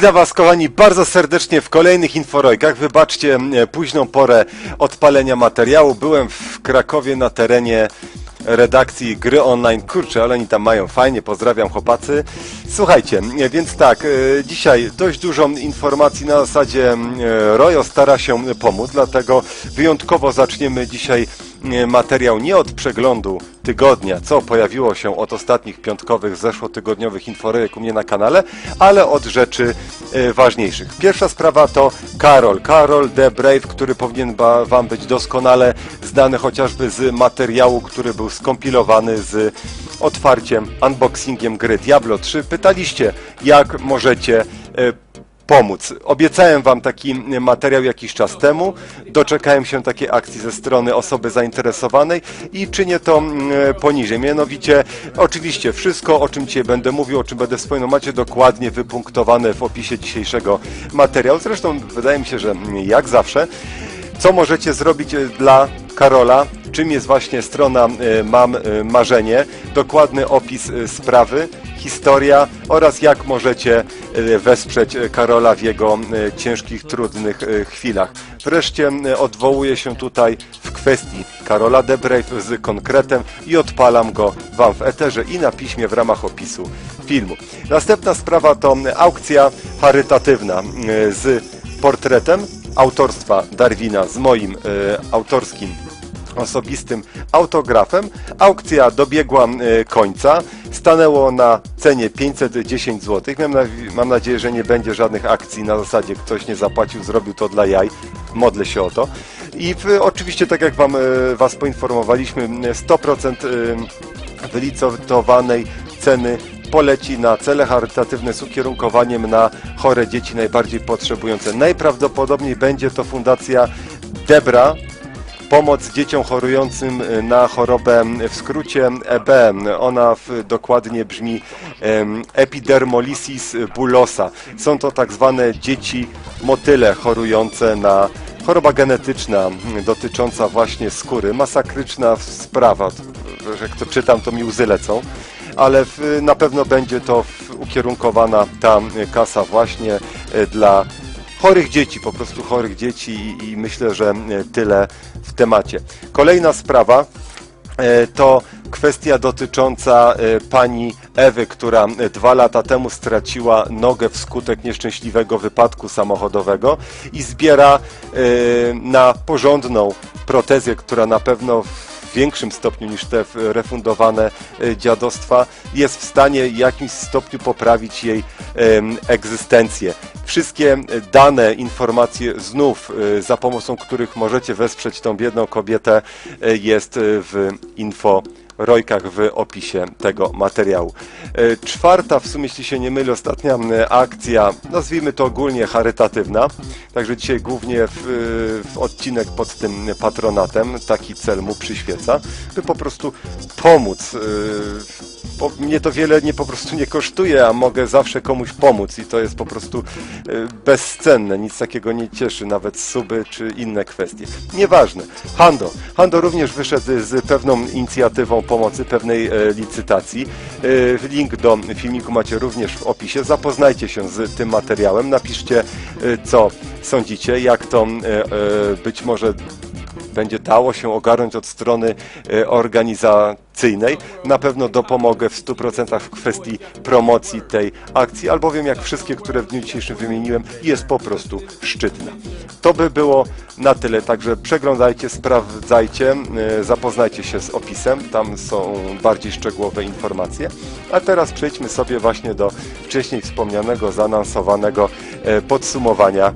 Witam Was, kochani, bardzo serdecznie w kolejnych inforojkach. Wybaczcie e, późną porę odpalenia materiału. Byłem w Krakowie na terenie redakcji gry online. Kurczę, ale oni tam mają fajnie. Pozdrawiam chłopacy. Słuchajcie, e, więc tak, e, dzisiaj dość dużo informacji na zasadzie e, Rojo stara się pomóc, dlatego wyjątkowo zaczniemy dzisiaj materiał nie od przeglądu tygodnia, co pojawiło się od ostatnich piątkowych, zeszłotygodniowych informujek u mnie na kanale, ale od rzeczy e, ważniejszych. Pierwsza sprawa to Karol. Karol The Brave, który powinien Wam być doskonale znany chociażby z materiału, który był skompilowany z otwarciem, unboxingiem gry Diablo 3. Pytaliście, jak możecie e, pomóc. Obiecałem Wam taki materiał jakiś czas temu, doczekałem się takiej akcji ze strony osoby zainteresowanej i czynię to mm, poniżej. Mianowicie, oczywiście wszystko, o czym dzisiaj będę mówił, o czym będę wspominał, macie dokładnie wypunktowane w opisie dzisiejszego materiału. Zresztą wydaje mi się, że jak zawsze, co możecie zrobić e, dla Karola, czym jest właśnie strona e, Mam e, Marzenie, dokładny opis e, sprawy, historia oraz jak możecie wesprzeć Karola w jego ciężkich, trudnych chwilach. Wreszcie odwołuję się tutaj w kwestii Karola De Brave z konkretem i odpalam go Wam w eterze i na piśmie w ramach opisu filmu. Następna sprawa to aukcja charytatywna z portretem autorstwa Darwina z moim autorskim osobistym autografem. Aukcja dobiegła e, końca. Stanęło na cenie 510 zł. Mam, na, mam nadzieję, że nie będzie żadnych akcji na zasadzie ktoś nie zapłacił, zrobił to dla jaj. Modlę się o to. I oczywiście, tak jak wam, e, Was poinformowaliśmy, 100% e, wylicytowanej ceny poleci na cele charytatywne z ukierunkowaniem na chore dzieci najbardziej potrzebujące. Najprawdopodobniej będzie to fundacja Debra, pomoc dzieciom chorującym na chorobę w skrócie EB. Ona w, dokładnie brzmi em, epidermolysis bullosa. Są to tak zwane dzieci motyle chorujące na choroba genetyczna dotycząca właśnie skóry. Masakryczna sprawa. Jak to czytam, to mi łzy lecą ale na pewno będzie to ukierunkowana ta e, kasa właśnie e, dla chorych dzieci, po prostu chorych dzieci i, i myślę, że e, tyle w temacie. Kolejna sprawa e, to kwestia dotycząca e, pani Ewy, która dwa lata temu straciła nogę wskutek nieszczęśliwego wypadku samochodowego i zbiera na porządną protezję, która na pewno w większym stopniu niż te refundowane dziadostwa jest w stanie w jakimś stopniu poprawić jej egzystencję. Wszystkie dane, informacje znów, e, za pomocą których możecie wesprzeć tą biedną kobietę e, jest e, w info rojkach w opisie tego materiału. E, Czwarta, w sumie jeśli się nie mylę, ostatnia akcja, nazwijmy to ogólnie charytatywna, także dzisiaj głównie w, w odcinek pod tym patronatem, taki cel mu przyświeca, by po prostu pomóc. e, bo mnie to wiele nie po prostu nie kosztuje, a mogę zawsze komuś pomóc i to jest po prostu e, bezcenne, nic takiego nie cieszy, nawet suby czy inne kwestie. Nieważne. Hando. Hando również wyszedł z pewną inicjatywą pomocy, pewnej e, licytacji. E, Link do filmiku macie również w opisie. Zapoznajcie się z tym materiałem, napiszcie e, co sądzicie, jak to być może będzie dało się ogarnąć od strony e, organizacyjnej. Na pewno dopomogę w 100% w kwestii promocji tej akcji, albowiem jak wszystkie, które w dniu dzisiejszym wymieniłem, jest po prostu szczytna. To by było na tyle, także przeglądajcie, sprawdzajcie, e, zapoznajcie się z opisem, tam są bardziej szczegółowe informacje. A teraz przejdźmy sobie właśnie do wcześniej wspomnianego, zaanonsowanego e, podsumowania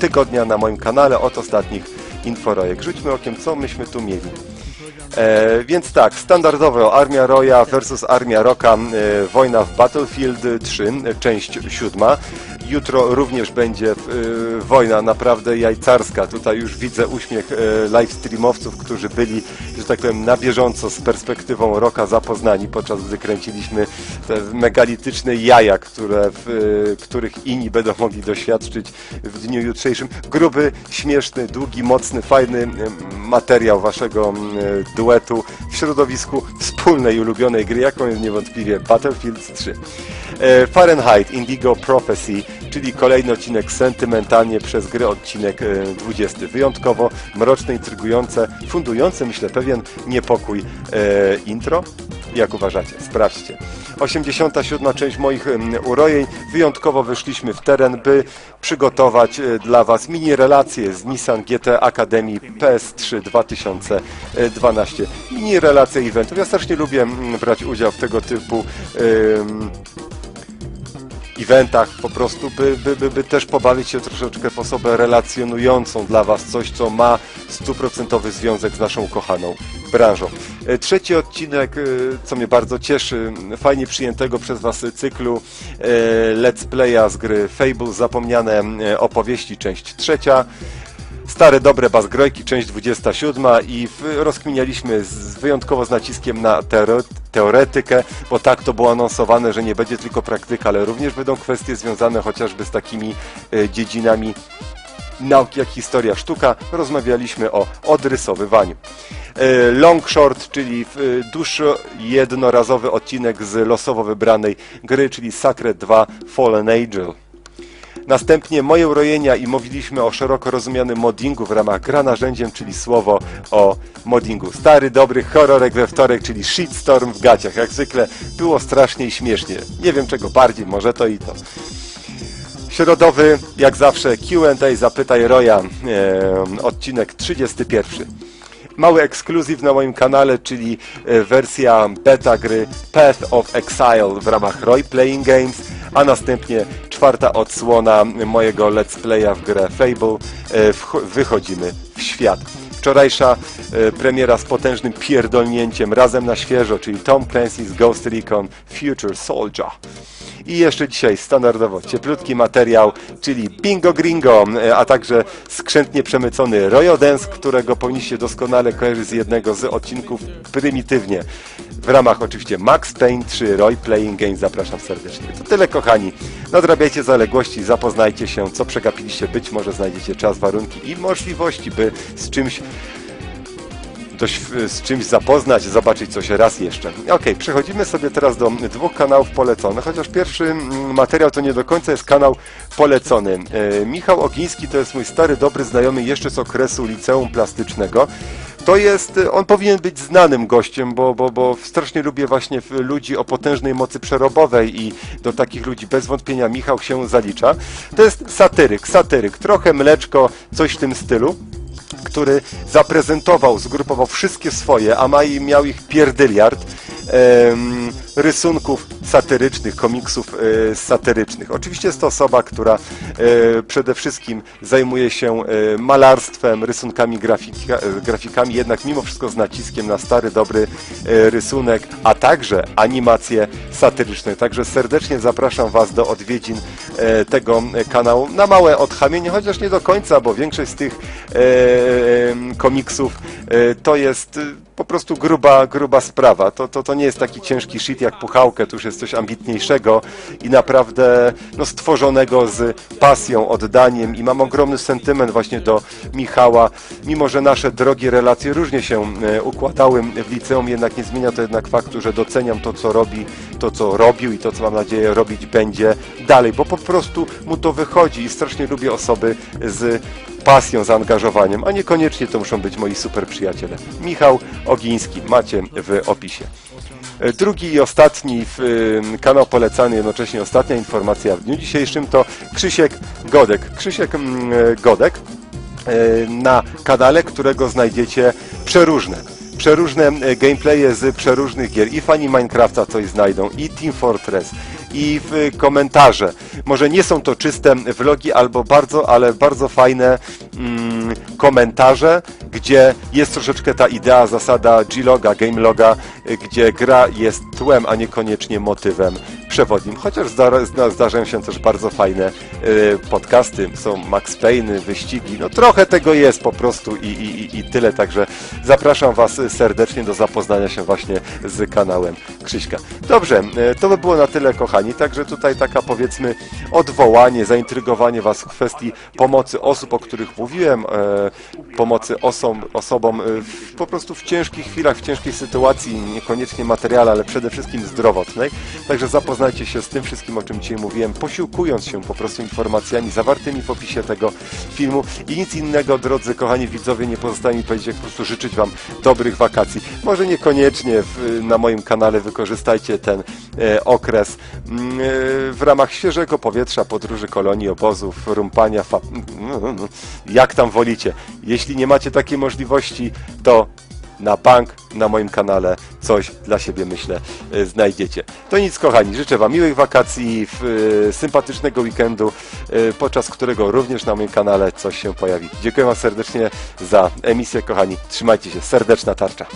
tygodnia na moim kanale od ostatnich inforojek. Rzućmy okiem, co myśmy tu mieli. E, więc tak, standardowo Armia Roya versus Armia Roka, e, wojna w Battlefield 3, e, część siódma. Jutro również będzie y, wojna naprawdę jajcarska. Tutaj już widzę uśmiech y, live streamowców, którzy byli, że tak powiem, na bieżąco z perspektywą roka zapoznani, podczas gdy kręciliśmy te megalityczne jaja, które, y, których inni będą mogli doświadczyć w dniu jutrzejszym. Gruby, śmieszny, długi, mocny, fajny y, materiał waszego y, duetu w środowisku wspólnej ulubionej gry, jaką jest niewątpliwie Battlefield 3. E, Fahrenheit Indigo Prophecy, czyli kolejny odcinek sentymentalnie przez grę odcinek e, 20. Wyjątkowo mroczne, intrygujące, fundujące, myślę, pewien niepokój e, intro. Jak uważacie? Sprawdźcie. 87. część moich urojeń. Wyjątkowo wyszliśmy w teren, by przygotować e, dla Was mini relacje z Nissan GT Academy PS3 2012. Mini relacje eventów. Ja strasznie lubię mm, brać udział w tego typu em, eventach po prostu, by, by, by, by też pobawić się troszeczkę w osobę relacjonującą dla Was coś, co ma stuprocentowy związek z naszą ukochaną branżą. E, Trzeci odcinek, e, co mnie bardzo cieszy, fajnie przyjętego przez Was cyklu e, Let's Playa z gry Fable, zapomniane opowieści, część trzecia. Stare, dobre bazgrojki, część 27 i rozkminialiśmy z, wyjątkowo z naciskiem na teore, teoretykę, bo tak to było anonsowane, że nie będzie tylko praktyka, ale również będą kwestie związane chociażby z takimi e, dziedzinami nauki jak historia sztuka. Rozmawialiśmy o odrysowywaniu. E, Long short, czyli e, dłuższy jednorazowy odcinek z losowo wybranej gry, czyli Sacred 2 Fallen Angel. Następnie moje urojenia i mówiliśmy o szeroko rozumianym moddingu w ramach gra narzędziem, czyli słowo o moddingu. Stary, dobry horrorek we wtorek, czyli shitstorm w gaciach. Jak zwykle było strasznie i śmiesznie. Nie wiem czego bardziej, może to i to. Środowy, jak zawsze, Q&A Zapytaj Roya, e, odcinek 31. Mały ekskluzyw na moim kanale, czyli e, wersja beta gry Path of Exile w ramach Roy Playing Games, a następnie czwarta odsłona mojego let's playa w grę Fable. E, wychodzimy w świat. Wczorajsza e, premiera z potężnym pierdolnięciem razem na świeżo, czyli Tom Clancy's Ghost Recon Future Soldier. I jeszcze dzisiaj standardowo cieplutki materiał, czyli Bingo Gringo, a także skrzętnie przemycony Royo Dance, którego powinniście doskonale kojarzyć z jednego z odcinków prymitywnie. W ramach oczywiście Max Payne 3 Roy Playing Games zapraszam serdecznie. To tyle kochani. Nadrabiajcie zaległości, zapoznajcie się, co przegapiliście. Być może znajdziecie czas, warunki i możliwości, by z czymś dość z czymś zapoznać, zobaczyć coś raz jeszcze. Ok, przechodzimy sobie teraz do dwóch kanałów poleconych, chociaż pierwszy mm, materiał to nie do końca jest kanał polecony. E, Michał Ogiński to jest mój stary, dobry znajomy jeszcze z okresu liceum plastycznego. To jest, on powinien być znanym gościem, bo, bo, bo strasznie lubię właśnie ludzi o potężnej mocy przerobowej i do takich ludzi bez wątpienia Michał się zalicza. To jest satyryk, satyryk, trochę mleczko, coś w tym stylu który zaprezentował, zgrupował wszystkie swoje, a ma i miał ich pierdyliard rysunków satyrycznych, komiksów e, satyrycznych. Oczywiście jest to osoba, która e, przede wszystkim zajmuje się e, malarstwem, rysunkami, grafika, grafikami, jednak mimo wszystko z naciskiem na stary, dobry rysunek, a także animacje satyryczne. Także serdecznie zapraszam Was do odwiedzin tego kanału na małe odchamienie, chociaż nie do końca, bo większość z tych komiksów to jest po prostu gruba, gruba sprawa. To, to, to nie jest taki ciężki shit jak puchałkę, to już jest coś ambitniejszego i naprawdę no, stworzonego z pasją, oddaniem i mam ogromny sentyment właśnie do Michała, mimo że nasze drogie relacje różnie się e, układały w liceum, jednak nie zmienia to jednak faktu, że doceniam to, co robi, to, co robił i to, co mam nadzieję robić będzie dalej, bo po prostu mu to wychodzi i strasznie lubię osoby z pasją, zaangażowaniem, a niekoniecznie to muszą być moi super przyjaciele. Michał Ogiński, macie w opisie. E, Drugi i ostatni kanał polecany, jednocześnie ostatnia informacja w dniu dzisiejszym to Krzysiek Godek. Krzysiek e, Godek e, na kanale, którego znajdziecie przeróżne. Przeróżne gameplaye z przeróżnych gier. I fani Minecrafta coś znajdą, i Team Fortress, i w komentarze. Może nie są to czyste vlogi, albo bardzo, ale bardzo fajne mm, komentarze, gdzie jest troszeczkę ta idea, zasada G-loga, game loga, gdzie gra jest tłem, a niekoniecznie motywem przewodnim, chociaż zda, zda, zdarzają się też bardzo fajne y, podcasty, są Max Payne, wyścigi, no trochę tego jest po prostu i, i, i- tyle, także zapraszam Was serdecznie do zapoznania się właśnie z kanałem Krzyśka. Dobrze, y, to by było na tyle kochani, także tutaj taka powiedzmy odwołanie, zaintrygowanie Was w kwestii pomocy osób, o których mówiłem, e, pomocy osom, osobom e, w, po prostu w ciężkich chwilach, w ciężkiej sytuacji, niekoniecznie materialnej, ale przede wszystkim zdrowotnej. Także zapoznajcie się z tym wszystkim, o czym dzisiaj mówiłem, posiłkując się po prostu informacjami zawartymi w opisie tego filmu i nic innego, drodzy kochani widzowie, nie pozostaje mi powiedzieć, jak po prostu życzyć Wam dobrych wakacji. Może niekoniecznie w, na moim kanale wykorzystajcie ten e, okres mm, e, w ramach świeżego powietrza, podróży, kolonii, obozów, rumpania, fa- jak tam wolicie. Jeśli nie macie takiej możliwości, to na bank na moim kanale coś dla siebie myślę e, znajdziecie. To nic kochani, życzę Wam miłych wakacji, e, sympatycznego weekendu, e, podczas którego również na moim kanale coś się pojawi. Dziękuję Wam serdecznie za emisję kochani, trzymajcie się, serdeczna tarcza.